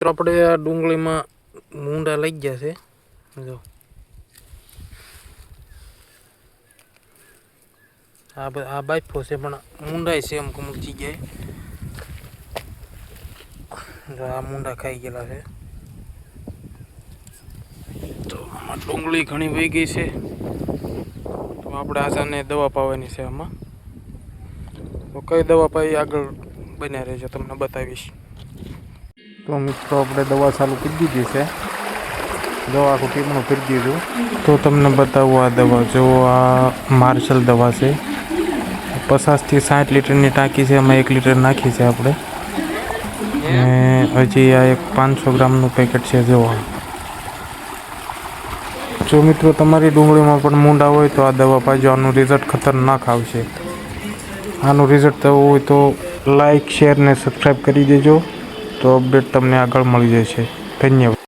તો આપણે આ ડુંગળીમાં મૂંડા લઈ ગયા છે. જો. આ આ બાફો છે, પણ મૂંડાય છે અમુક અમુક જગ્યાએ જો, આ મૂંડા ખાઈ ગયેલા છે. તો આમાં ડુંગળી ઘણી વહી ગઈ છે. તો આપણે આસાને દવા પાવાની છે આમાં. તો કઈ દવા પાઈ આગળ બન્યા રહેજો, તમને બતાવીશ. તો મિત્રો, આપણે દવા ચાલુ કરી દીધી છે. દવા આખું ટીમનું કરી દીધું. તો તમને બતાવું આ દવા. જો આ માર્શલ દવા છે. પચાસથી સાઠ લીટરની ટાંકી છે. એમાં એક લીટર નાખી છે આપણે. ને હજી આ એક પાંચસો ગ્રામનું પેકેટ છે જો જો મિત્રો, તમારી ડુંગળીમાં પણ મૂંડા હોય તો આ દવા પાજો. આનું રિઝલ્ટ ખતરનાક આવશે. આનું રિઝલ્ટ થવું હોય તો લાઇક શેર ને સબસ્ક્રાઈબ કરી દેજો. તો અપડેટ તમને આગળ મળી જશે. ધન્યવાદ.